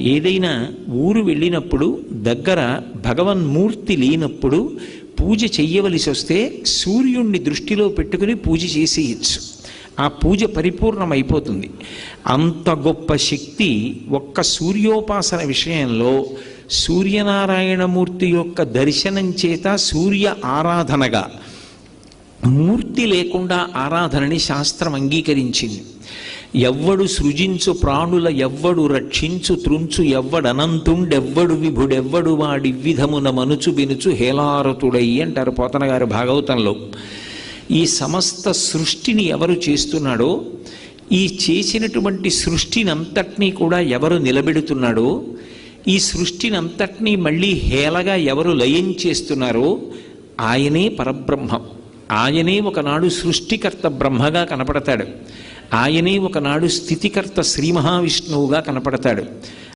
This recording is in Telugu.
ఏదైనా ఊరు వెళ్ళినప్పుడు దగ్గర భగవన్మూర్తి లేనప్పుడు పూజ చెయ్యవలసి వస్తే సూర్యుణ్ణి దృష్టిలో పెట్టుకుని పూజ చేసేయచ్చు. ఆ పూజ పరిపూర్ణమైపోతుంది. అంత గొప్ప శక్తి ఒక్క సూర్యోపాసన విషయంలో సూర్యనారాయణమూర్తి యొక్క దర్శనం చేత సూర్య ఆరాధనగా మూర్తి లేకుండా ఆరాధనని శాస్త్రం అంగీకరించింది. ఎవ్వడు సృజించు ప్రాణుల ఎవ్వడు రక్షించు త్రుంచు ఎవ్వడనంతుండెవ్వడు విభుడెవ్వడు వాడి విధమున మనుచు బినుచు హేలారతుడై అంటారు పోతనగారు భాగవతంలో. ఈ సమస్త సృష్టిని ఎవరు చేస్తున్నాడో ఈ చేసినటువంటి సృష్టినంతటినీ కూడా ఎవరు నిలబెడుతున్నాడో ఈ సృష్టినంతటినీ మళ్ళీ హేళగా ఎవరు లయం చేస్తున్నారో ఆయనే పరబ్రహ్మం. ఆయనే ఒకనాడు సృష్టికర్త బ్రహ్మగా కనపడతాడు. ఆయనే ఒకనాడు స్థితికర్త శ్రీ మహావిష్ణువుగా కనపడతాడు.